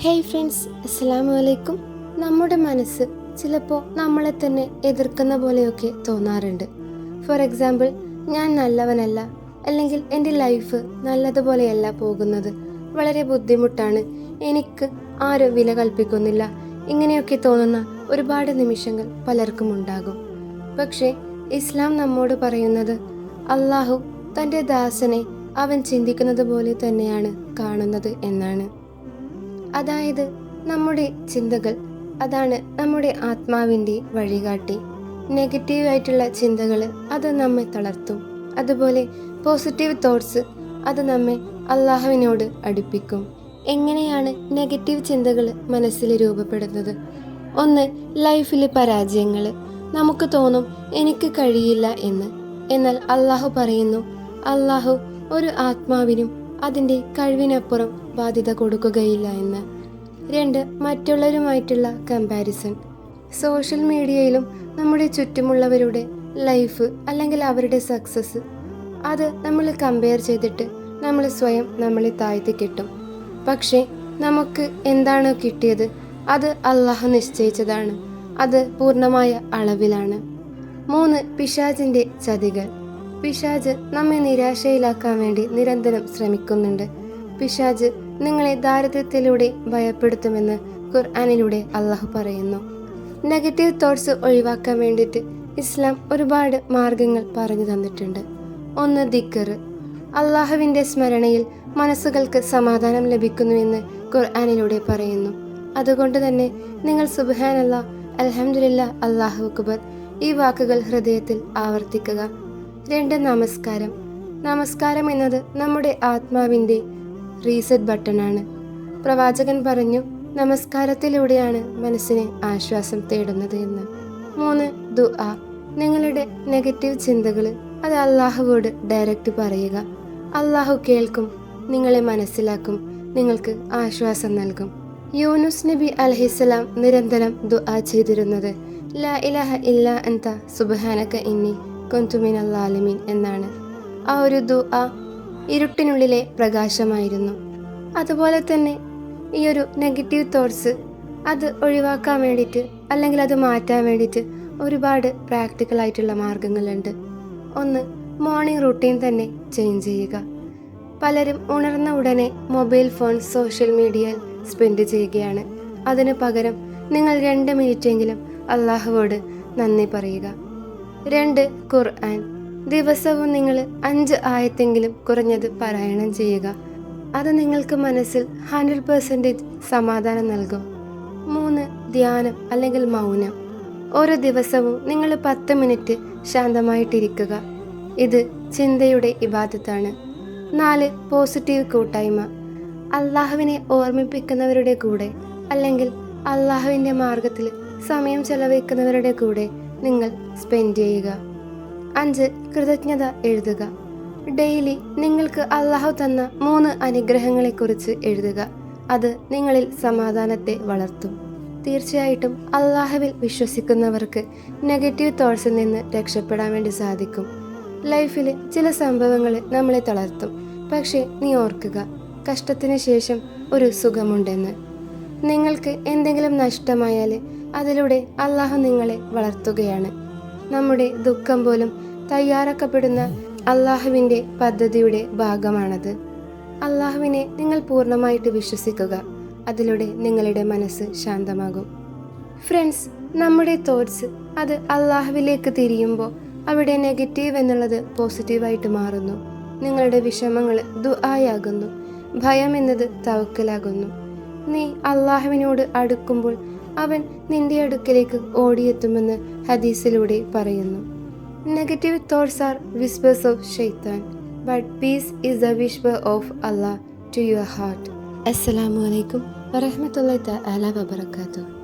Hey friends അസ്സലാമു അലൈക്കും നമ്മുടെ മനസ്സ് ചിലപ്പോൾ നമ്മളെ തന്നെ എതിർക്കുന്ന പോലെയൊക്കെ തോന്നാറുണ്ട്. ഫോർ എക്സാമ്പിൾ ഞാൻ നല്ലവനല്ല അല്ലെങ്കിൽ എന്റെ ലൈഫ് നല്ലതുപോലെയല്ല പോകുന്നത്. വളരെ ബുദ്ധിമുട്ടാണ്. എനിക്ക് ആരും വില കൽപ്പിക്കുന്നില്ല. ഇങ്ങനെയൊക്കെ തോന്നുന്ന ഒരുപാട് നിമിഷങ്ങൾ പലർക്കും ഉണ്ടാകും. പക്ഷേ ഇസ്ലാം നമ്മോട് പറയുന്നത് അള്ളാഹു തന്റെ ദാസനെ അവൻ ചിന്തിക്കുന്നത് പോലെ തന്നെയാണ് കാണുന്നത് എന്നാണ്. അതായത് നമ്മുടെ ചിന്തകൾ. അതാണ് നമ്മുടെ ആത്മാവിന്റെ വഴികാട്ടി. നെഗറ്റീവ് ആയിട്ടുള്ള ചിന്തകൾ അത് നമ്മെ തളർത്തും. അതുപോലെ പോസിറ്റീവ് തോട്ട്സ് അത് നമ്മെ അള്ളാഹുവിനോട് അടുപ്പിക്കും. എങ്ങനെയാണ് നെഗറ്റീവ് ചിന്തകൾ മനസ്സിൽ രൂപപ്പെടുന്നത്? ഒന്ന് ലൈഫിലെ പരാജയങ്ങൾ. നമുക്ക് തോന്നും എനിക്ക് കഴിയില്ല എന്ന്. എന്നാൽ അള്ളാഹു പറയുന്നു അള്ളാഹു ഒരു ആത്മാവിനും അതിന്റെ കഴിവിനപ്പുറം ബാധ്യത കൊടുക്കുകയില്ല എന്ന്. രണ്ട് മറ്റുള്ളവരുമായിട്ടുള്ള കമ്പാരിസൺ സോഷ്യൽ മീഡിയയിലും നമ്മുടെ ചുറ്റുമുള്ളവരുടെ ലൈഫ് അല്ലെങ്കിൽ അവരുടെ സക്സസ് അത് നമ്മൾ കമ്പയർ ചെയ്തിട്ട് നമ്മൾ സ്വയം നമ്മളെ താഴ്ത്തി കിട്ടും. പക്ഷേ നമുക്ക് എന്താണ് കിട്ടിയത് അത് അള്ളാഹു നിശ്ചയിച്ചതാണ്. അത് പൂർണമായ അളവിലാണ്. മൂന്ന് പിശാജിന്റെ ചതികൾ. പിശാജ് നമ്മെ നിരാശയിലാക്കാൻ വേണ്ടി നിരന്തരം ശ്രമിക്കുന്നുണ്ട്. പിശാജ് നിങ്ങളെ ദാരിദ്ര്യത്തിലൂടെ ഭയപ്പെടുത്തുമെന്ന് ഖുർആാനിലൂടെ അള്ളാഹു പറയുന്നു. നെഗറ്റീവ് തോട്ട്സ് ഒഴിവാക്കാൻ വേണ്ടിയിട്ട് ഇസ്ലാം ഒരുപാട് മാർഗങ്ങൾ പറഞ്ഞു തന്നിട്ടുണ്ട്. ഒന്ന് ദിക്കറ് അള്ളാഹുവിന്റെ സ്മരണയിൽ മനസ്സുകൾക്ക് സമാധാനം ലഭിക്കുന്നുവെന്ന് ഖുർആാനിലൂടെ പറയുന്നു. അതുകൊണ്ട് തന്നെ നിങ്ങൾ സുബാനല്ല അലഹമുല്ല അള്ളാഹു അക്ബർ ഈ വാക്കുകൾ ഹൃദയത്തിൽ ആവർത്തിക്കുക. രണ്ട് നമസ്കാരം. നമസ്കാരം എന്നത് നമ്മുടെ ആത്മാവിന്റെ റീസെറ്റ് ബട്ടണാണ് പ്രവാചകൻ പറഞ്ഞു നമസ്കാരത്തിലൂടെയാണ് മനസ്സിന് ആശ്വാസം തേടുന്നത് എന്ന്. മൂന്ന് ദു ആ നിങ്ങളുടെ നെഗറ്റീവ് ചിന്തകൾ അത് അള്ളാഹുവോട് ഡയറക്റ്റ് പറയുക. അള്ളാഹു കേൾക്കും നിങ്ങളെ മനസ്സിലാക്കും നിങ്ങൾക്ക് ആശ്വാസം നൽകും. യൂനുസ് നബി അലഹിസ്സലാം നിരന്തരം ദുആ ചെയ്തിരുന്നത് ലാ ഇലഹ ഇല്ല എന്താ സുബഹാനക ഇന്നി കൊന്തുമിൻ അല്ലാലിമീൻ എന്നാണ്. ആ ഒരു ദുആ ഇരുട്ടിനുള്ളിലെ പ്രകാശമായിരുന്നു. അതുപോലെ തന്നെ ഈ ഒരു നെഗറ്റീവ് തോട്ട്സ് അത് ഒഴിവാക്കാൻ വേണ്ടിയിട്ട് അല്ലെങ്കിൽ അത് മാറ്റാൻ വേണ്ടിയിട്ട് ഒരുപാട് പ്രാക്ടിക്കൽ ആയിട്ടുള്ള മാർഗങ്ങളുണ്ട്. ഒന്ന് മോർണിംഗ് റുട്ടീൻ തന്നെ ചേഞ്ച് ചെയ്യുക. പലരും ഉണർന്ന ഉടനെ മൊബൈൽ ഫോൺ സോഷ്യൽ മീഡിയയിൽ സ്പെൻഡ് ചെയ്യുകയാണ്. അതിനു പകരം നിങ്ങൾ രണ്ട് മിനിറ്റെങ്കിലും അള്ളാഹുവോട് നന്ദി പറയുക. രണ്ട് ഖുർആൻ. ദിവസവും നിങ്ങൾ അഞ്ച് ആയത്തെങ്കിലും കുറഞ്ഞത് പാരായണം ചെയ്യുക. അത് നിങ്ങൾക്ക് മനസ്സിൽ ഹൺഡ്രഡ് പെർസെന്റേജ് സമാധാനം നൽകും. മൂന്ന് ധ്യാനം അല്ലെങ്കിൽ മൗനം. ഓരോ ദിവസവും നിങ്ങൾ പത്ത് മിനിറ്റ് ശാന്തമായിട്ടിരിക്കുക. ഇത് ചിന്തയുടെ ഇബാദത്താണ്. നാല് പോസിറ്റീവ് കൂട്ടായ്മ. അള്ളാഹുവിനെ ഓർമ്മിപ്പിക്കുന്നവരുടെ കൂടെ അല്ലെങ്കിൽ അള്ളാഹുവിന്റെ മാർഗത്തിൽ സമയം ചെലവഴിക്കുന്നവരുടെ കൂടെ നിങ്ങൾ സ്പെൻഡ് ചെയ്യുക. അഞ്ച് കൃതജ്ഞത എഴുതുക. ഡെയിലി നിങ്ങൾക്ക് അള്ളാഹു തന്ന മൂന്ന് അനുഗ്രഹങ്ങളെക്കുറിച്ച് എഴുതുക. അത് നിങ്ങളിൽ സമാധാനത്തെ വളർത്തും. തീർച്ചയായിട്ടും അള്ളാഹുവിൽ വിശ്വസിക്കുന്നവർക്ക് നെഗറ്റീവ് തോട്ട്സിൽ നിന്ന് രക്ഷപ്പെടാൻ വേണ്ടി സാധിക്കും. ലൈഫിൽ ചില സംഭവങ്ങൾ നമ്മളെ തളർത്തും. പക്ഷേ നീ ഓർക്കുക കഷ്ടത്തിന് ശേഷം ഒരു സുഖമുണ്ടെന്ന്. നിങ്ങൾക്ക് എന്തെങ്കിലും നഷ്ടമായാൽ അതിലൂടെ അള്ളാഹു നിങ്ങളെ വളർത്തുകയാണ്. നമ്മുടെ ദുഃഖം പോലും തയ്യാറാക്കപ്പെടുന്ന അള്ളാഹുവിന്റെ പദ്ധതിയുടെ ഭാഗമാണത്. അള്ളാഹുവിനെ നിങ്ങൾ പൂർണമായിട്ട് വിശ്വസിക്കുക. അതിലൂടെ നിങ്ങളുടെ മനസ്സ് ശാന്തമാകും. ഫ്രണ്ട്സ് നമ്മുടെ തോട്ട്സ് അത് അള്ളാഹുവിലേക്ക് തിരിയുമ്പോൾ അവിടെ നെഗറ്റീവ് എന്നുള്ളത് പോസിറ്റീവായിട്ട് മാറുന്നു. നിങ്ങളുടെ വിഷമങ്ങൾ ദുആയാകുന്നു. ഭയം എന്നത് തവക്കലാകുന്നു. നീ അള്ളാഹുവിനോട് അടുക്കുമ്പോൾ അവൻ നിന്റെ അടുക്കലേക്ക് ഓടിയെത്തുമെന്ന് ഹദീസിലൂടെ പറയുന്നു. Negative thoughts are whispers of ഷെയ്ത്താൻ but peace is the whisper of Allah to your heart അസ്സലാമു അലൈക്കും അല വബർക്കാത്തു